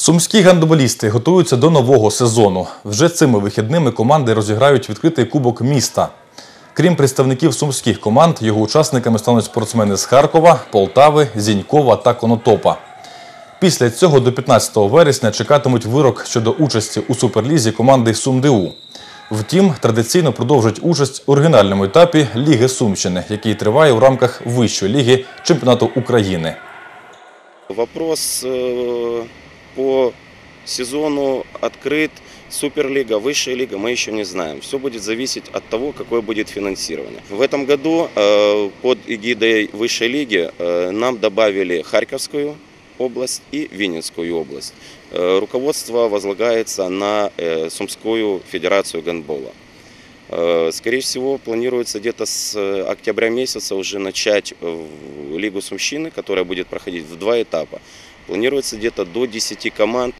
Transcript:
Сумські гандболісти готуються до нового сезону. Вже цими вихідними команди розіграють відкритий кубок міста. Крім представників сумських команд, його учасниками стануть спортсмени з Харкова, Полтави, Зінькова та Конотопа. Після цього до 15 вересня чекатимуть вирок щодо участі у суперлізі команди СумДУ. Втім, традиційно продовжать участь у оригінальному етапі Ліги Сумщини, який триває у рамках Вищої ліги чемпіонату України. Вопрос э, по сезону открыт. Суперлига, высшая лига, мы еще не знаем. Все будет зависеть от того, какое будет финансирование. В этом году э, под эгидой высшей лиги э, нам добавили Харьковскую область и Винницкую область. Э, Руководство возлагается на Сумскую федерацию гандбола. Скорее всего, планируется где-то с октября месяца уже начать Лигу Сумщины, которая будет проходить в два этапа. Планируется где-то до 10 команд